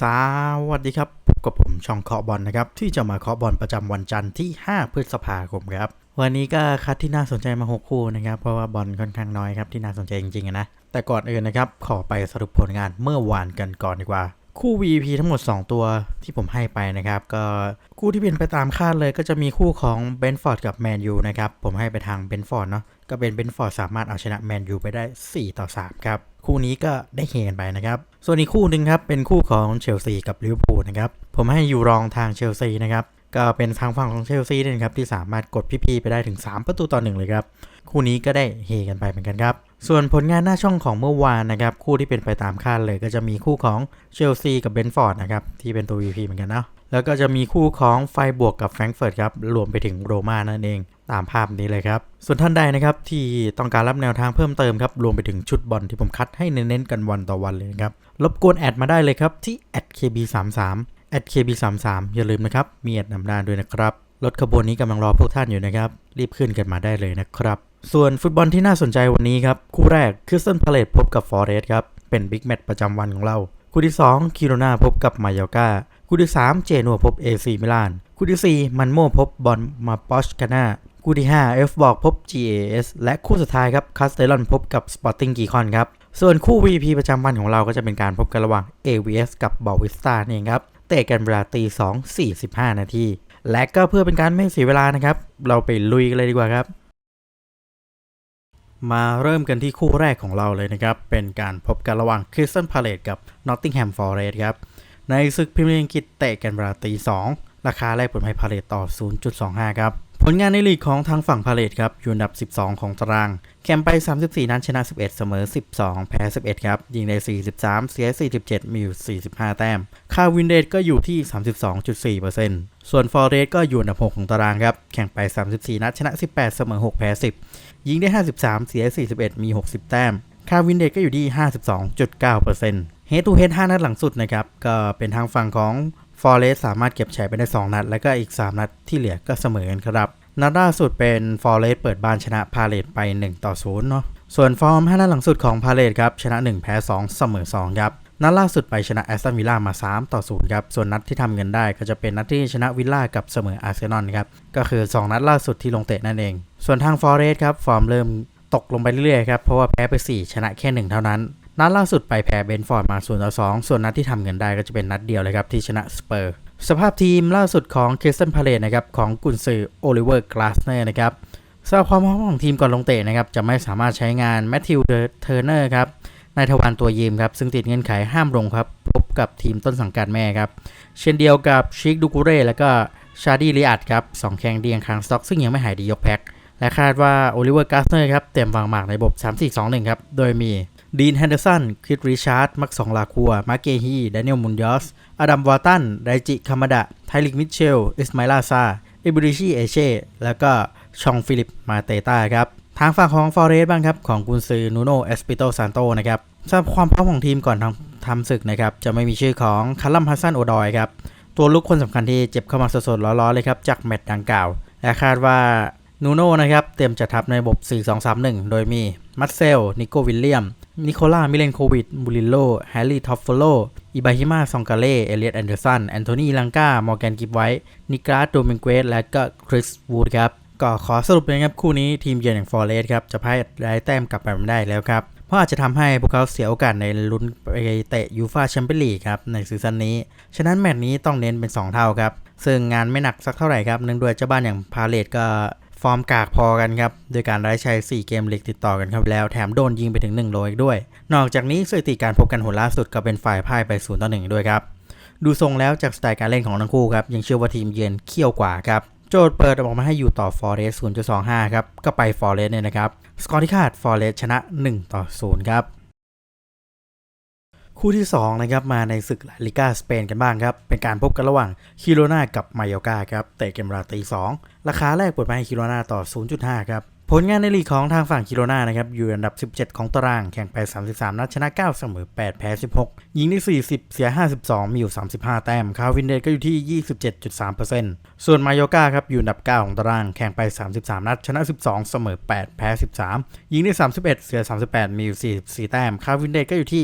สวัสดีครับพบกับผมช่องเคาะบอลนะครับ ที่จะมาเคาะบอลประจำวันจันทร์ที่ 5 พฤษภาคมครับ วันนี้ก็คัดที่น่าสนใจมา 6 คู่นะครับ เพราะว่าบอลค่อนข้างน้อยครับที่น่าสนใจจริงๆนะ แต่ก่อนอื่นนะครับ ขอไปสรุปผลงานเมื่อวานกันก่อนดีกว่า คู่ VP ทั้งหมด 2 ตัวที่ผมให้ไปนะครับ ก็คู่ที่เป็นไปตามคาดเลยก็จะมีคู่ของเบนฟอร์ดกับแมนยูนะครับ ผมให้ไปทางเบนฟอร์ดเนาะก็เป็นเบนฟอร์ดสามารถเอาชนะแมนยูไปได้ 4 ต่อ 3 ครับ คู่นี้ก็ได้เฮกันไปนะครับ ส่วนอีกคู่หนึ่งครับ เป็นคู่ของเชลซีกับลิเวอร์พูลนะครับ ผมให้ยูรองทางเชลซีนะครับก็เป็นทางฝั่งของเชลซีนี่ยนะครับที่สามารถกดพี่ๆไปได้ถึง 3 ประตูต่อหนึ่งเลยครับ คู่นี้ก็ได้เฮกันไปเหมือนกันครับ ส่วนผลงานหน้าช่องของเมื่อวานนะครับ คู่ที่เป็นไปตามคาดเลย ก็จะมีคู่ของเชลซีกับเบนฟอร์ดนะครับ ที่เป็นตัว VP เหมือนกันเนาะแล้วก็จะมีคู่ของไฟบวกกับแฟรงก์เฟิร์ตครับ รวมไปถึงโรม่านั่นเองตามภาพนี้เลยครับ ส่วนท่านใดนะครับ ที่ต้องการรับแนวทางเพิ่มเติมครับ รวมไปถึงชุดบอลที่ผมคัดให้เน้นๆกันวันต่อวันเลยนะครับรบกวนแอดมาได้เลยครับที่ @kb33 @kb33 อย่าลืมนะครับมีแอดนำหน้าด้วยนะครับ รถขบวนนี้กำลังรอพวกท่านอยู่นะครับ รีบขึ้นกันมาได้เลยนะครับ ส่วนฟุตบอลที่น่าสนใจวันนี้ครับ คู่แรกคริสตันพาเลตพบกับฟอร์เรสครับ เป็นบิ๊กแมตช์ประจำวันของเรา คู่ที่ 2 คิโรนาพบกับมายอกาคู่ที่ 3 เจนัวพบ AC มิลาน คู่ที่ 4 มันโมพบบอลมาปอชกานาคู่ที่5 F บอกพบ GAS และคู่สุดท้ายครับคาสเตลอนพบกับ Sporting Gijón ครับ ส่วนคู่ VP ประจำวันของเราก็จะเป็นการพบกันระหว่าง AVS กับบอวิสตาเองครับ เตะกันเวลาตี2 45 นาที และก็เพื่อเป็นการไม่เสียเวลานะครับ เราไปลุยกันเลยดีกว่าครับ มาเริ่มกันที่คู่แรกของเราเลยนะครับ เป็นการพบกันระหว่างคริสตันพาเลตกับนอตติงแฮมฟอร์เรสครับ ในศึกพรีเมียร์ลีกเตะกันเวลาตีสองราคาแรกผลให้พาเลตต่อ 0.25 ครับ ผลงานในลีกของทางฝั่งพาเลตครับอยู่อันดับ 12 ของตาราง แคมไป 34 นัดชนะ 11 เสมอ 12 แพ้ 11 ครับ ยิงได้ 43 เสีย 47 มีอยู่ 45 แต้มค่าวินเดตก็อยู่ที่ 32.4%ส่วนฟอร์เรสก็อยู่อันดับ 6 ของตารางครับ แข่งไป 34 นัดชนะ 18 เสมอ 6 แพ้ 10 ยิงได้ 53 เสีย 41 มี 60 แต้มค่าวินเดตก็อยู่ที่ 52.9%เฮตูเฮด5นัดหลังสุดนะครับ ก็เป็นทางฝั่งของ ฟอร์เรสสามารถเก็บชัยไปได้ 2 นัด แล้วก็อีก 3 นัดที่เหลือก็เสมอกันครับ นัดล่าสุดเป็นฟอร์เรสเปิดบ้านชนะพาเลตไป 1 ต่อ0เนาะส่วนฟอร์ม5นัดหลังสุดของพาเลตครับชนะ 1 แพ้ 2 เสมอ 2 ครับนัดล่าสุดไปชนะแอสตันวิลล่ามา 3 ต่อ 0 ครับ ส่วนนัดที่ทำเงินได้ก็จะเป็นนัดที่ชนะวิลล่ากับเสมออาร์เซนอลครับ ก็คือ 2 นัดล่าสุดที่ลงเตะนั่นเอง ส่วนทางฟอร์เรสครับ ฟอร์มเริ่มตกลงไปเรื่อยๆครับ เพราะว่าแพ้ไป 4 ชนะแค่ 1 เท่านั้น นัดล่าสุดไปแพ้เบนฟอร์ดมา0ต่อ2ส่วนนัดที่ทำเงินได้ก็จะเป็นนัดเดียวเลยครับที่ชนะสเปอร์สภาพทีมล่าสุดของเคสตันพาเลตนะครับของกุนซือโอลิเวอร์กลาสเนอร์นะครับสำหรับความพร้อมของทีมก่อนลงเตะนะครับจะไม่สามารถใช้งานแมทธิวเทอร์เนอร์ครับนายทวารตัวยืมครับซึ่งติดเงื่อนไขห้ามลงครับพบกับทีมต้นสังกัดแม่ครับเช่นเดียวกับชิคดูกูเร่และก็ชาดีลิอัดครับสองแข่งเดียงคางสต็อกซึ่งยังไม่หายดียกแพ็คและคาดว่าโอลิเวอร์กลาสเนอร์ครับเต็มวางหมากในระบบ 3-4-2-1 ครับ โดยมี ดีนแฮนเดอร์สัน คริสริชาร์ด มักสองลาคัว มาร์เกฮีแดเนียลมุนยอส อดัมวอร์ตัน ไดจิคามาดะ ไทลิกมิเชล อิสมาลาซาอิบริชีเอเช่ แล้วก็ชองฟิลิป มาเตต้าครับ ทางฝั่งของฟอเรสบ้างครับ ของกุนซือนูโนเอสปิโตซานโตนะครับสำหรับความพร้อมของทีมก่อนทำทำศึกนะครับ จะไม่มีชื่อของคาร์ลัมฮัสซันโอดอยครับ ตัวลุกคนสำคัญที่เจ็บเข้ามาสดๆร้อนๆเลยครับ จากแมตช์ดังกล่าว และคาดว่านูโน่นะครับ เตรียมจะทับในระบบ 4-2-3-1 โดยมี มัตเซล นิโกวิลเลียม นิโคล่า มิเลนโควิดบูริโล แฮร์รี่ท็อฟโฟโล อิบาฮิมาซองกาเล่ เอเลียตแอนเดอร์สัน แอนโทนีลังกา มอร์แกนกิฟไวท์ นิกราสโดมิงเกสและก็คริสวูดครับ ก็ขอสรุปเลยครับคู่นี้ทีมเยือนอย่างฟอร์เรสครับจะพ่ายได้แต้มกลับไปไม่ได้แล้วครับ เพราะอาจจะทำให้พวกเขาเสียโอกาสในลุ้นไปเตะยูฟาแชมเปี้ยนลีกครับในซีซั่นนี้ ฉะนั้นแมตช์นี้ต้องเน้นเป็น 2 เท่าครับ ซึ่งงานไม่หนักสักเท่าไหร่ครับเนื่องด้วยเจ้าบ้านอย่างพาเลตก็ ฟอร์มกากพอกันครับโดยการไร้ชัย 4 เกมลีกติดต่อกันครับแล้วแถมโดนยิงไปถึง1โลอีกด้วย นอกจากนี้สถิติการพบกันหนล่าสุดก็เป็นฝ่ายพ่ายไป0ต่อ1ด้วยครับดูทรงแล้วจากสไตล์การเล่นของทั้งคู่ครับยังเชื่อว่าทีมเยือนเขี้ยวกว่าครับโจทย์เปิดออกมาให้อยู่ต่อฟอร์เรส0.25 ครับ ก็ไปฟอร์เรสเนี่ยนะครับ สกอร์ที่คาดฟอร์เรสชนะ 1 ต่อ 0 ครับ คู่ที่2นะครับมาในศึกลาลิก้าสเปนกันบ้างครับ เป็นการพบกันระหว่างคิโรนากับมายอกาครับเตะเกมราตี2ราคาแรกเปิดมาให้คิโรนาต่อ 0.5 ครับ ผลงานในลีกของทางฝั่งคิโรนานะครับอยู่อันดับ 17 ของตารางแข่งไป 33 นัดชนะ 9 เสมอ 8 แพ้ 16 ยิงได้ 40 เสีย 52 มีอยู่ 35 แต้ม คาวินเดตก็อยู่ที่ 27.3%ส่วนมายอกาครับอยู่อันดับ 9 ของตารางแข่งไป 33 นัดชนะ 12 เสมอ 8 แพ้ 13 ยิงได้ 31 เสีย 38 มีอยู่ 44 แต้ม คาวินเดตก็อยู่ที่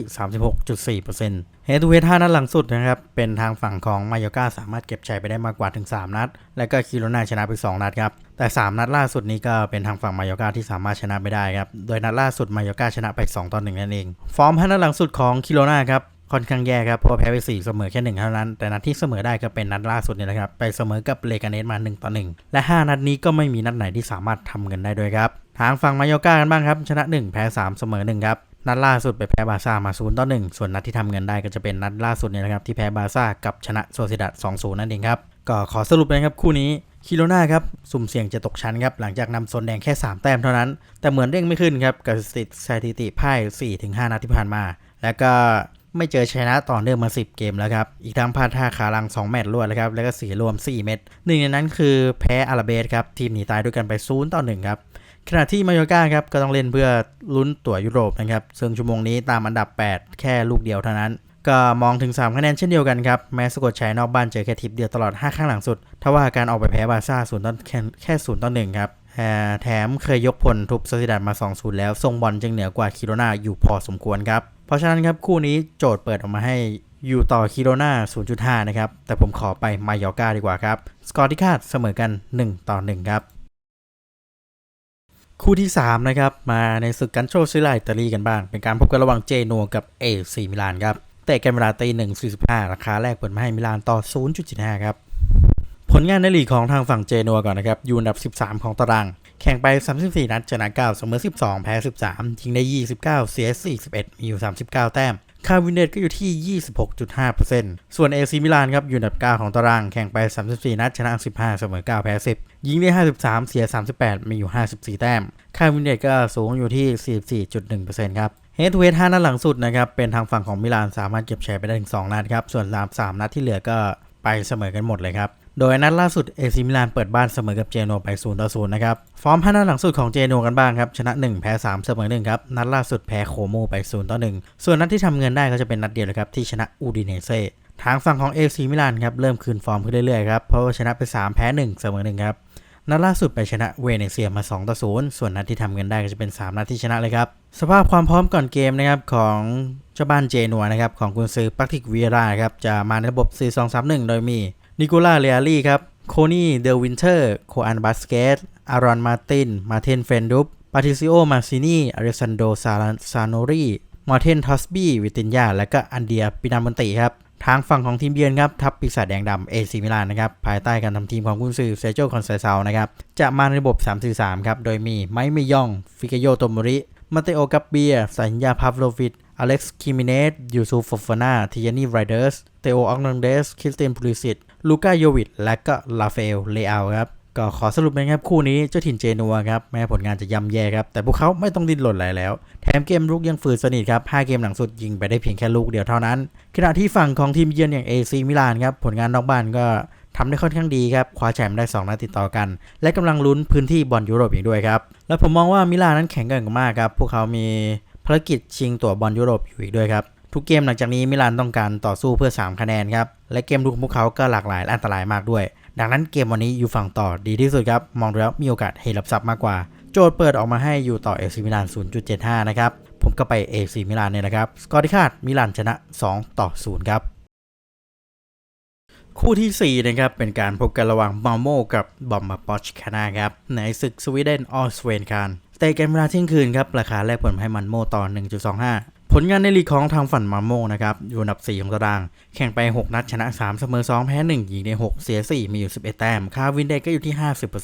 36.4% เฮดูเฮด5นัดหลังสุดนะครับ เป็นทางฝั่งของมายอกาสามารถเก็บชัยไปได้มากกว่าถึง 3 นัด และก็คิโรนาชนะไป 2 นัดครับ แต่ 3 นัดล่าสุดนี้ก็เป็นทางฝั่งมายอกาที่สามารถชนะไปได้ครับ โดยนัดล่าสุดมายอกาชนะไป 2ต่อ1นั่นเอง ฟอร์ม5นัดหลังสุดของคิโรนาครับค่อนข้างแย่ครับ เพราะแพ้ไป 4 เสมอแค่1เท่านั้น แต่นัดที่เสมอได้ก็เป็นนัดล่าสุดนี่แหละครับ ไปเสมอกับเลกาเนสมา1ต่อ1และ 5 นัดนี้ก็ไม่มีนัดไหนที่สามารถทำเงินได้ด้วยครับ ทางฝั่งมายอกากันบ้างครับ ชนะ 1 แพ้ 3 เสมอ1ครับ นัดล่าสุดไปแพ้บาร์ซ่ามา0ต่อ1ส่วนนัดที่ทำเงินได้ก็จะเป็นนัดล่าสุดเนี่ยนะครับ ที่แพ้บาร์ซ่ากับชนะโซซิดัด2-0นั่นเองครับ ก็ขอสรุปเลยครับคู่นี้คิโรนาครับ สุ่มเสี่ยงจะตกชั้นครับ หลังจากนำโซนแดงแค่ 3 แต้มเท่านั้น แต่เหมือนเร่งไม่ขึ้นครับ กับสถิติพ่าย4-5 นัดที่ผ่านมา แล้วก็ไม่เจอชนะต่อเนื่องมา 10 เกมแล้วครับ อีกทั้งพลาดท่าขาลัง 2 แมตช์รวดแล้วครับ แล้วก็เสียรวม 4 เม็ดหนึ่งในนั้นคือแพ้อาราเบสครับ ทีมหนีตายด้วยกันไป0ต่อ1ครับ ขณะที่มายอร์กาครับก็ต้องเล่นเพื่อลุ้นตั๋วยุโรปนะครับ ซึ่งชั่วโมงนี้ตามอันดับ 8 แค่ลูกเดียวเท่านั้น ก็มองถึง 3 คะแนนเช่นเดียวกันครับ แม้สะกดชัยนอกบ้านเจอแค่ทิปเดียวตลอด5ข้งหลังสุดทว่าการออกไปแพ้บาซ่า0ต่อแค่แค่0ต่อ1ครับแถมเคยยกพลทุบโซซิดัดมา2-0แล้วทรงบอลจึงเหนือกว่าคิโรนาอยู่พอสมควรครับเพราะฉะนั้นครับคู่นี้โจทย์เปิดออกมาให้อยู่ต่อคิโรนา0.5 นะครับ แต่ผมขอไปมายอร์กาดีกว่าครับ สกอร์ที่คาดเสมอกัน 1 ต่อ 1 ครับ คู่ที่ 3 นะครับ มาในศึกกันโชซิลาอิตาลีกันบ้าง เป็นการพบกันระหว่างเจโนกับเอซีมิลานครับแตะกันเวลาตีหนึ่งสี่สิบห้าราคาแรกเปิดมาให้มิลานต่อ 0.75 ครับ ผลงานในลีกของทางฝั่งเจนัวก่อนนะครับ อยู่อันดับ 13 ของตาราง แข่งไป 34 นัดชนะ9เสมอ 12 แพ้ 13ยิงได้ 29 เสีย 41 มีอยู่ 39 แต้ม คาวินเดตก็อยู่ที่ 26.5%ส่วนเอซีมิลานครับอยู่อันดับ 9 ของตารางแข่งไป 34 นัดชนะ 15 เสมอ 9 แพ้ 10 ยิงได้ 53 เสีย 38 มีอยู่ 54 แต้ม คาวินเดตก็สูงอยู่ที่ 44.1%ครับเฮดทูเฮด5นัดหลังสุดนะครับเป็นทางฝั่งของมิลานสามารถเก็บแชัยไปได้ถึง2นัดครับส่วน3 3นัดที่เหลือก็ไปเสมอกันหมดเลยครับ โดยนัดล่าสุดเอซิมิลานเปิดบ้านเสมอกับเจโนไป0ต่อ0นะครับ ฟอร์ม5นัดหลังสุดของเจโนกันบ้างครับ ชนะ 1 แพ้ 3 เสมอ1ครับ นัดล่าสุดแพ้โคโมไป0ต่อ1ส่วนนัดที่ทำเงินได้ก็จะเป็นนัดเดียวเลยครับ ที่ชนะอูดิเนเซ่ทางฝั่งของเอซิมิลานครับ เริ่มคืนฟอร์มขึ้นเรื่อยๆครับ เพราะว่าชนะไป 3 แพ้ 1 เสมอ1ครับนัดล่าสุดไปชนะเวเนเซียมา2ต่อ0ส่วนนัดที่ทำเงินได้ก็จะเป็น 3 นัดที่ชนะเลยครับสภาพความพร้อมก่อนเกมนะครับของเจ้าบ้านเจนัวนะครับของกุนซือปักติกเวียร่าครับจะมาในระบบ 4-2-3-1 โดยมี นิโคล่าเรียลี่ครับ โคนี่เดลวินเทอร์ โคอันบาสเกตอารอนมาติน มาเทนเฟนดุปปาติซิโอ มาซินีอเรซันโด ซาซาโนรีมาเทนทอสบี้ วิตินยา และก็อันเดียปินามอนติครับ ทางฝั่งของทีมเยือนครับ ทัพปีศาจแดงดำเอซีมิลานนะครับ ภายใต้การทำทีมของกุนซือเซโจคอนเซซานะครับ จะมาในระบบ 3-4-3 ครับ โดยมีไมเมยอง ฟิกโยโตมริ มาเตโอกัปเบียสัญญาพาฟโลวิดอเล็กซ์คิมิเนสยูซูฟฟานาทิยานีไรเดอร์ส เตโอออกนังเดส คริสเตียนพูลิสิต ลูก้าโยวิดและก็ลาเฟลเลอาครับก็ขอสรุปนะครับคู่นี้เจ้าถิ่นเจนัวครับแม้ผลงานจะย่ำแย่ครับแต่พวกเขาไม่ต้องดิ้นหล่นอะไรแล้ว แถมเกมรุกยังฝืดสนิทครับ 5 เกมหลังสุดยิงไปได้เพียงแค่ลูกเดียวเท่านั้น ขณะที่ฝั่งของทีมเยือนอย่างเอซีมิลานครับผลงานนอกบ้านก็ทำได้ค่อนข้างดีครับคว้าแชมป์ได้ 2 นัดติดต่อกัน และกำลังลุ้นพื้นที่บอลยุโรปอีกด้วยครับและผมมองว่ามิลานนั้นแข็งแกร่งมากครับพวกเขามีภารกิจชิงตั๋วบอลยุโรปอยู่อีกด้วยครับ ทุกเกมหลังจากนี้มิลานต้องการต่อสู้เพื่อ 3 คะแนนครับ และเกมรุกของพวกเขาก็หลากหลายและอันตรายมากด้วย ดังนั้นเกมวันนี้อยู่ฝั่งต่อดีที่สุดครับ มองดูแล้วมีโอกาสให้รับทรัพย์มากกว่า โจทย์เปิดออกมาให้อยู่ต่อเอซีมิลาน 0.75 นะครับ ผมก็ไปเอซีมิลานเนี่ยนะครับ สกอร์ที่คาดมิลานชนะ 2 ต่อ 0 ครับ คู่ที่4นะครับเป็นการพบกันระหว่างมาโมกับบอมมาปอชคานาครับในศึกสวีเดนออสเวนคานเตะกันเวลาเที่ยงคืนครับ ราคาแรกเปิดให้มันโมต่อ 1.25 ผลงานในลีกของทางฝั่งมาโมนะครับอยู่อันดับ 4 ของตาราง แข่งไป 6 นัดชนะ 3 เสมอ 2 แพ้ 1 ยิงได้6เสีย 4 มีอยู่ 11 แต้ม ค่าวินเดก็อยู่ที่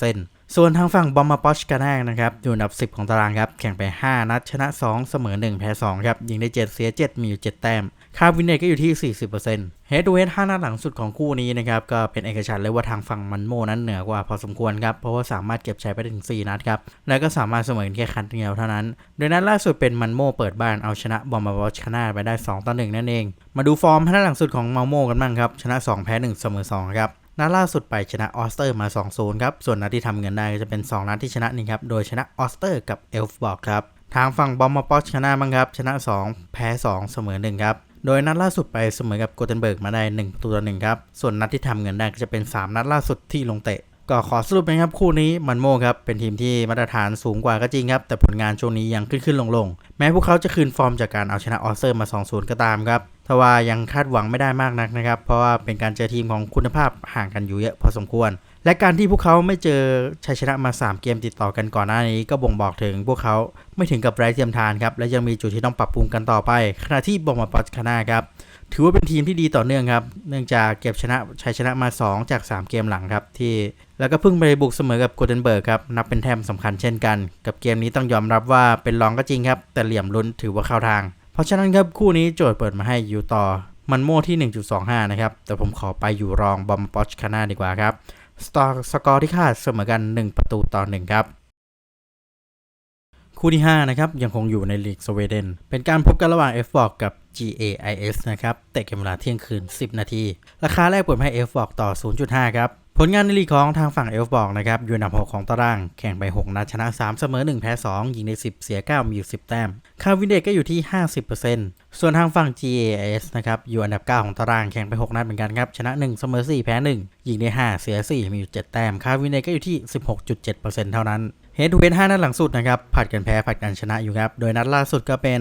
50%ส่วนทางฝั่งบอมมาปอชกานกนะครับอยู่อันดับ 10 ของตารางครับ แข่งไป 5 นัดชนะ 2 เสมอ 1 แพ้ 2 ครับ ยิงได้ 7 เสีย 7 มีอยู่ 7 แต้ม ค่าวินเดก็อยู่ที่ 40%เฮดทูเฮด5นัดหลังสุดของคู่นี้นะครับ ก็เป็นเอกฉันท์เลยว่าทางฝั่งมันโมนั้นเหนือกว่าพอสมควรครับ เพราะว่าสามารถเก็บชัยไปถึง 4 นัดครับ แล้วก็สามารถเสมอแค่คันเดียวเท่านั้น โดยนัดล่าสุดเป็นมันโมเปิดบ้านเอาชนะบอมมาบอชคนาไปได้ 2 ต่อ 1 นั่นเอง มาดูฟอร์ม5นัดหลังสุดของมาโมกันบ้างครับ ชนะ 2 แพ้ 1 เสมอ2ครับนัดล่าสุดไปชนะออสเตอร์มา 2-0 ครับ ส่วนนัดที่ทำเงินได้ก็จะเป็น 2 นัดที่ชนะนี่ครับ โดยชนะออสเตอร์กับเอลฟ์บอกครับ ทางฝั่งบอมมาปอชชนะบ้างครับ ชนะ 2 แพ้ 2 เสมอ1ครับ โดยนัดล่าสุดไปเสมอกับโกเทนเบิร์กมาได้1ประตูต่อ1ครับ ส่วนนัดที่ทำเงินได้ก็จะเป็น 3 นัดล่าสุดที่ลงเตะ ก็ขอสรุปนะครับคู่นี้มันโมครับ เป็นทีมที่มาตรฐานสูงกว่าก็จริงครับ แต่ผลงานช่วงนี้ยังขึ้นขึ้นลงลงๆแม้พวกเขาจะคืนฟอร์มจากการเอาชนะออสเตอร์มา 2-0 ก็ตามครับทว่ายังคาดหวังไม่ได้มากนักนะครับ เพราะว่าเป็นการเจอทีมของคุณภาพห่างกันอยู่เยอะพอสมควร และการที่พวกเขาไม่เจอชัยชนะมา 3 เกมติดต่อกันก่อนหน้านี้ ก็บ่งบอกถึงพวกเขาไม่ถึงกับไร้เทียมทานครับและยังมีจุดที่ต้องปรับปรุงกันต่อไป ขณะที่บอมาปอสคานาครับถือว่าเป็นทีมที่ดีต่อเนื่องครับเนื่องจากเก็บชนะชัยชนะมา 2 จาก 3 เกมหลังครับที่แล้วก็เพิ่งไปบุกเสมอกับโกลเด้นเบิร์กครับนับเป็นแต้มสำคัญเช่นกัน กับเกมนี้ต้องยอมรับว่าเป็นรองก็จริงครับแต่เหลี่ยมลุ้นถือว่าเข้าทาง เพราะฉะนั้นครับคู่นี้โจทย์เปิดมาให้อยู่ต่อมันโม่ที่ 1.25 นะครับแต่ผมขอไปอยู่รองบอมปอชคานาดีกว่าครับ สตอร์สกอร์ที่คาดเสมอกัน 1 ประตูต่อ1ครับ คู่ที่ 5 นะครับ ยังคงอยู่ในลีกสวีเดน เป็นการพบกันระหว่าง f บอกกับ GAIS นะครับเตะกันเวลาเที่ยงคืน 10 นาที ราคาแรกเปิดให้ F บอกต่อ 0.5 ครับ ผลงานในลีกของทางฝั่ง F บอกนะครับอยู่อันดับ6ของตาราง แข่งไป 6 นัดชนะ 3 เสมอ 1 แพ้ 2 ยิงใน 10 เสีย 9 มีอยู่ 10 แต้มค่าวินเดกก็อยู่ที่ 50%ส่วนทางฝั่ง GAS นะครับอยู่อันดับ 9 ของตารางแข่งไป 6 นัดเหมือนกันครับ ชนะ 1 เสมอ 4 แพ้ 1 ยิงได้5เสีย 4 มีอยู่ 7 แต้มค่าวินเดกก็อยู่ที่ 16.7%เท่านั้นเฮดทูเฮด5นัดหลังสุดนะครับผัดกันแพ้ผัดกันชนะอยู่ครับโดยนัดล่าสุดก็เป็น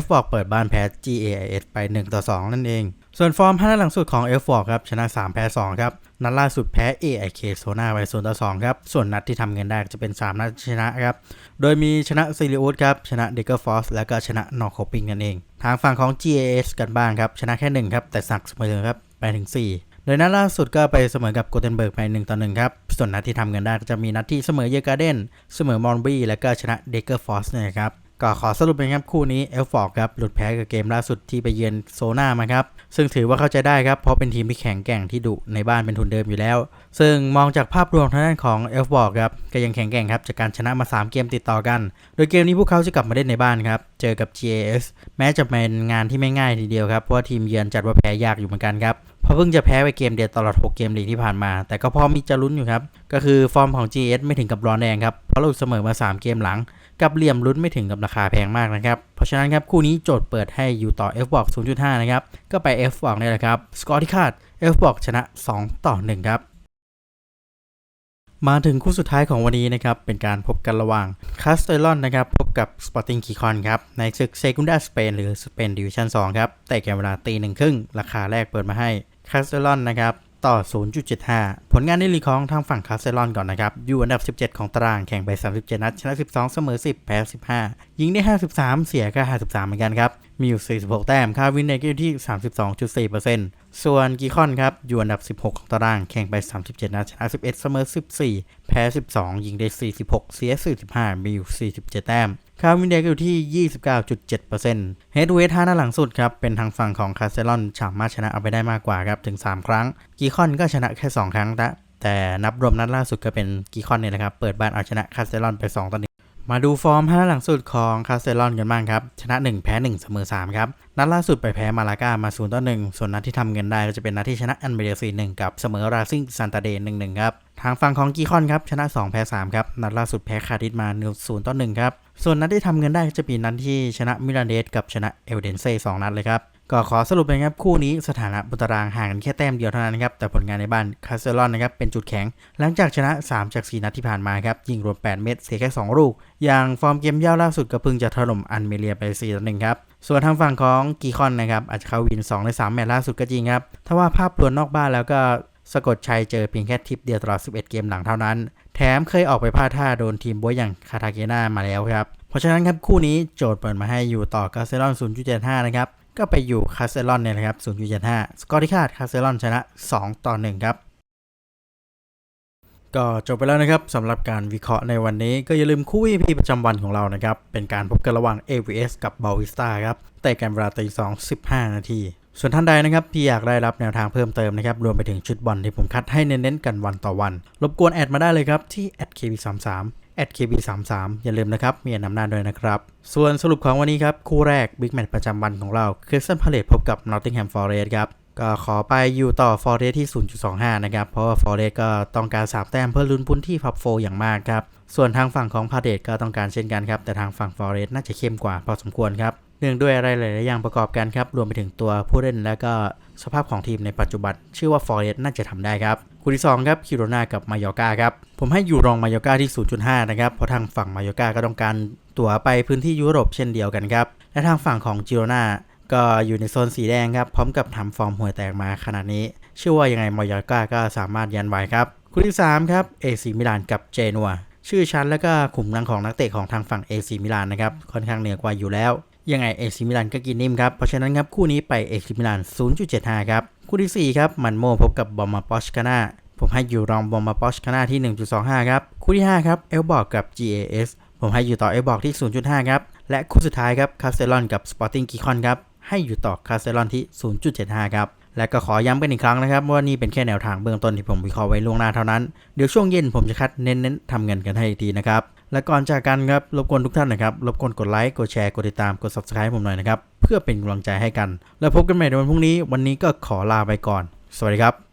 F บอกเปิดบ้านแพ้ GAS ไป 1 ต่อ 2 นั่นเอง ส่วนฟอร์ม 5 นัดหลังสุดของ F บอกครับ ชนะ 3 แพ้ 2 ครับ นัดล่าสุดแพ้ AIK โซนาไป0ต่อ2ครับ ส่วนนัดที่ทำเงินได้จะเป็น 3 นัดชนะครับ โดยมีชนะซิลิอุสครับ ชนะเดกเกอร์ฟอสแล้วก็ชนะนอร์โคปิงนั่นเอง ทางฝั่งของ GAS กันบ้างครับ ชนะแค่ 1 ครับ แต่สักเสมอครับไปถึง 4โดยนัดล่าสุดก็ไปเสมอกับโกเทนเบิร์กไป1ต่อ1ครับ ส่วนนัดที่ทำเงินได้ก็จะมีนัดที่เสมอเยอการ์เดน เสมอมอนบีแล้วก็ชนะเดกเกอร์ฟอสนะครับ ก็ขอสรุปเป็นครับคู่นี้เอลฟอร์ดครับหลุดแพ้กับเกมล่าสุดที่ไปเยือนโซนามาครับซึ่งถือว่าเข้าใจได้ครับเพราะเป็นทีมที่แข็งแกร่งที่ดุในบ้านเป็นทุนเดิมอยู่แล้ว ซึ่งมองจากภาพรวมทางด้านของเอลฟอร์ดครับก็ยังแข็งแกร่งครับจากการชนะมา 3 เกมติดต่อกัน โดยเกมนี้พวกเขาจะกลับมาเล่นในบ้านครับเจอกับ GAS แม้จะเป็นงานที่ไม่ง่ายทีเดียวครับเพราะว่าทีมเยือนจัดว่าแพ้ยากอยู่เหมือนกันครับพราะเพิ่งจะแพ้ไปเกมเดียวตลอด 6 เกมลีกที่ผ่านมา แต่ก็พอมีจะลุ้นอยู่ครับ ก็คือฟอร์มของ GS ไม่ถึงกับร้อนแรงครับ เพราะเราเสมอมา 3 เกมหลัง กับเหลี่ยมลุ้นไม่ถึงกับราคาแพงมากนะครับ เพราะฉะนั้นครับคู่นี้โจทย์เปิดให้อยู่ต่อ F บอก0.5 นะครับ ก็ไป F บอกนี่แหละครับ สกอร์ที่คาด F บอกชนะ 2 ต่อ 1 ครับ มาถึงคู่สุดท้ายของวันนี้นะครับ เป็นการพบกันระหว่างคาสเตลอนนะครับ พบกับสปอร์ติงคีคอนครับ ในศึกเซกุนดาสเปนหรือสเปนดิวิชั่น2ครับ แต่แกมเวลาตีหนึ่งครึ่งราคาแรกเปิดมาให้คาสเตลอนนะครับ ต่อ 0.75 ผลงานในลีกของทางฝั่งคาเซลอนก่อนนะครับ อยู่อันดับ 17 ของตาราง แข่งไป 37 นัด ชนะ 12 เสมอ 10 แพ้ 15 ยิงได้ 53 เสียก็53 เหมือนกันครับ มีอยู่ 46 แต้ม ค่าวินเนกอยู่ที่ 32.4%ส่วนกีคอนครับ อยู่อันดับ 16 ของตาราง แข่งไป 37 นัด ชนะ 11 เสมอ 14 แพ้ 12 ยิงได้ 46 เสีย 45 มีอยู่ 47 แต้ม ค่าวินเดกอยู่ที่ 29.7%เฮดเวท5หน้าหลังสุดครับ เป็นทางฝั่งของคาเซลอนสามารถชนะเอาไปได้มากกว่าครับ ถึง 3 ครั้ง กีคอนก็ชนะแค่ 2 ครั้งแต่แต่นับรวมนัดล่าสุดก็เป็นกีคอนเนี่ยนะครับ เปิดบ้านเอาชนะคาเซลอนไป 2ต่อ1มาดูฟอร์มหน้าหลังสุดของคาเซลอนกันบ้างครับ ชนะ 1 แพ้ 1 เสมอ 3 ครับ นัดล่าสุดไปแพ้มาลาก้ามา0ต่อ1ส่วนนัดที่ทำเงินได้ก็จะเป็นนัดที่ชนะอันเบเดซี1กับเสมอราซิงซันตาเดน1-1ครับทางฝั่งของกีคอนครับชนะ 2 แพ้ 3 ครับ นัดล่าสุดแพ้คาดิสมา0ต่อ1ครับ ส่วนนัดที่ทำเงินได้ก็จะเป็นนัดที่ชนะมิลานเดสกับชนะเอลเดนเซ่2นัดเลยครับ ก็ขอสรุปเลยครับ คู่นี้สถานะบนตารางห่างกันแค่แต้มเดียวเท่านั้นครับ แต่ผลงานในบ้านคาสเซลอนนะครับเป็นจุดแข็ง หลังจากชนะ 3 จาก 4 นัดที่ผ่านมาครับ ยิงรวม 8 เม็ดเสียแค่ 2 ลูก อย่างฟอร์มเกมย่าวล่าสุดก็เพิ่งจะถล่มอันเมเรียไป4ต่อ1ครับส่วนทางฝั่งของกีคอนนะครับอาจจะเข้าวิน 2 ใน 3 แมตช์ล่าสุดก็จริงครับถ้าว่าภาพรวมนอกบ้านแล้วก็สะกดชัยเจอเพียงแค่ทิปเดียวตลอด 11 เกมหลังเท่านั้น แถมเคยออกไปพลาดท่าโดนทีมบวยอย่างคาทาเกนามาแล้วครับ เพราะฉะนั้นครับคู่นี้โจทย์เปิดมาให้อยู่ต่อคาเซลอน0.75 นะครับ ก็ไปอยู่คาเซลอนเนี่ยนะครับ 0.75 สกอร์ที่คาดคาเซลอนชนะ 2 ต่อ 1 ครับ ก็จบไปแล้วนะครับสำหรับการวิเคราะห์ในวันนี้ก็อย่าลืมคู่ EP ประจำวันของเรานะครับ เป็นการพบกันระหว่าง AVS กับบาวิสตาครับแต่กันเวลาตี2 15 นาที ส่วนท่านใดนะครับที่อยากได้รับแนวทางเพิ่มเติมนะครับรวมไปถึงชุดบอลที่ผมคัดให้เน้นๆกันวันต่อวัน รบกวนแอดมาได้เลยครับที่ @kb33 @kb33 อย่าลืมนะครับมีอนำหน้าด้วยนะครับ ส่วนสรุปของวันนี้ครับ คู่แรกบิ๊กแมตช์ประจำวันของเราคริสตันพาเลตพบกับนอตติงแฮมฟอร์เรสครับ ก็ขอไปอยู่ต่อ Forest ที่ 0.25 นะครับ เพราะว่า Forest ก็ต้องการ 3 แต้มเพื่อลุ้นพื้นที่พับโฟอย่างมากครับ ส่วนทางฝั่งของพาเดตก็ต้องการเช่นกันครับ แต่ทางฝั่ง Forest น่าจะเข้มกว่าพอสมควรครับ เนื่องด้วยอะไรหลายๆอย่างประกอบกันครับ รวมไปถึงตัวผู้เล่นและก็สภาพของทีมในปัจจุบันเชื่อว่า Forest น่าจะทำได้ครับ คู่ที่ 2 ครับคิโรนากับมายอกาครับ ผมให้อยู่รองมายอกาที่ 0.5 นะครับ เพราะทางฝั่งมายอกาก็ต้องการตั๋วไปพื้นที่ยุโรปเช่นเดียวกันครับ และทางฝั่งของจิโรนา ก็อยู่ในโซนสีแดงครับ พร้อมกับทำฟอร์มห่วยแตกมาขนาดนี้เชื่อว่ายังไงมอยอร์กาก็สามารถยันไหวครับคู่ที่ 3 ครับเอซีมิลานกับเจนัวชื่อชั้นแล้วก็ขุมลังของนักเตะของทางฝั่งเอซีมิลานนะครับค่อนข้างเหนือกว่าอยู่แล้ว ยังไงเอซีมิลานก็กินนิ่มครับ เพราะฉะนั้นครับคู่นี้ไปเอซีมิลาน 0.75 ครับ คู่ที่ 4 ครับมันโมพบกับบอมมาปอชกาน่าผมให้อยู่รองบอมมาปอชกาน่าที่ 1.25 ครับ คู่ที่ 5 ครับเอลบอกกับ GAS ผมให้อยู่ต่อเอลบอกที่ 0.5 ครับ และคู่สุดท้ายครับคาสเซลอนกับสปอร์ติ้งกิคอนครับ ให้อยู่ต่อคาสเซลอนที่ 0.75 ครับ และก็ขอย้ำกันอีกครั้งนะครับ ว่านี่เป็นแค่แนวทางเบื้องต้นที่ผมวิเคราะห์ไว้ล่วงหน้าเท่านั้น เดี๋ยวช่วงเย็นผมจะคัดเน้นๆทำเงินกันให้อีกทีนะครับ และก่อนจากกันครับรบกวนทุกท่านนะครับรบกวนกดไลค์กดแชร์กดติดตามกด subscribe ผมหน่อยนะครับเพื่อเป็นกำลังใจให้กัน แล้วพบกันใหม่ในวันพรุ่งนี้ วันนี้ก็ขอลาไปก่อน สวัสดีครับ